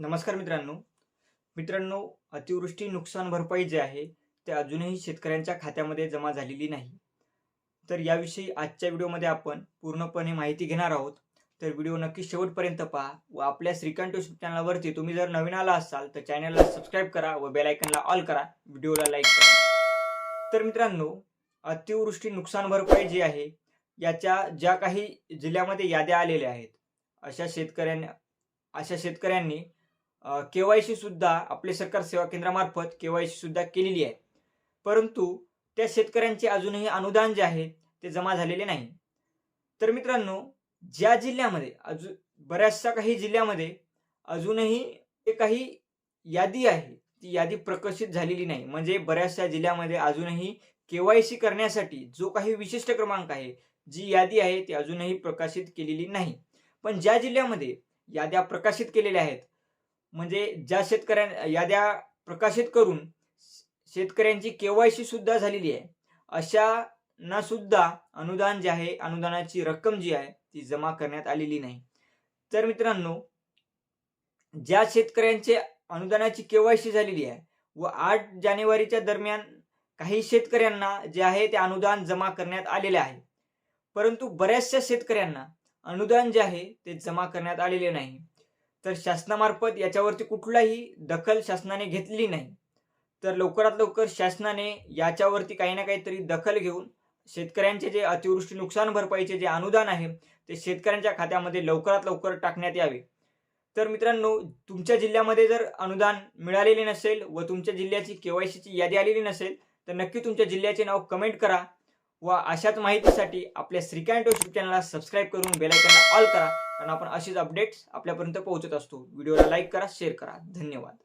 नमस्कार मित्रांनो. मित्रांनो अतिवृष्टी नुकसान भरपाई जे आहे ते अजूनही शेतकऱ्यांच्या खात्यामध्ये जमा झालेली नाही. तर याविषयी आजच्या व्हिडिओमध्ये आपण पूर्णपणे माहिती घेणार आहोत. तर व्हिडिओ नक्की शेवटपर्यंत पहा व आपल्या श्रीकांत युट्यूब चॅनलवरती तुम्ही जर नवीन आला असाल तर चॅनलला सबस्क्राईब करा व बेलायकनला ऑल करा. व्हिडिओला लाईक करा. तर मित्रांनो अतिवृष्टी नुकसान भरपाई जी आहे याच्या ज्या काही जिल्ह्यामध्ये याद्या आलेल्या आहेत अशा शेतकऱ्यांना अशा शेतकऱ्यांनी के वाय सुद्धा आपले सरकार सेवा केंद्रामार्फत के वाय सुद्धा केलेली आहे. परंतु त्या शेतकऱ्यांचे अजूनही अनुदान जे आहे ते जमा झालेले नाही. तर मित्रांनो ज्या जिल्ह्यामध्ये अजून बऱ्याचशा काही जिल्ह्यामध्ये अजूनही ते काही यादी आहे ती यादी प्रकाशित झालेली नाही. म्हणजे बऱ्याचशा जिल्ह्यामध्ये अजूनही के वाय सी करण्यासाठी जो काही विशिष्ट क्रमांक आहे जी यादी आहे ती अजूनही प्रकाशित केलेली नाही. पण ज्या जिल्ह्यामध्ये याद्या प्रकाशित केलेल्या आहेत म्हणजे ज्या शेतकऱ्यां याद्या प्रकाशित करून शेतकऱ्यांची केवायसी सुद्धा झालेली आहे अशांना सुद्धा अनुदान जे आहे अनुदानाची रक्कम जी आहे ती जमा करण्यात आलेली नाही. तर मित्रांनो ज्या शेतकऱ्यांचे अनुदानाची केवायसी झालेली आहे व आठ जानेवारीच्या दरम्यान काही शेतकऱ्यांना जे आहे ते अनुदान जमा करण्यात आलेले आहे. परंतु बऱ्याचशा शेतकऱ्यांना अनुदान जे आहे ते जमा करण्यात आलेले नाही. तर शासनामार्फत याच्यावरती कुठलाही दखल शासनाने घेतली नाही. तर लवकरात लवकर शासनाने याच्यावरती काही ना काहीतरी दखल घेऊन शेतकऱ्यांचे जे अतिवृष्टी नुकसान भरपाईचे जे अनुदान आहे ते शेतकऱ्यांच्या खात्यामध्ये लवकरात लवकर टाकण्यात यावे. तर मित्रांनो तुमच्या जिल्ह्यामध्ये जर अनुदान मिळालेले नसेल व तुमच्या जिल्ह्याची केवायसीची यादी आलेली नसेल तर नक्की तुमच्या जिल्ह्याचे नाव कमेंट करा. व अशाच माहितीसाठी आपल्या श्रीकांत यूट्यूब चॅनलला सबस्क्राईब करून बेलायकनला ऑल करा. कारण आपण असेच अपडेट्स आपल्यापर्यंत पोहोचत असतो. व्हिडिओला लाईक करा शेअर करा. धन्यवाद.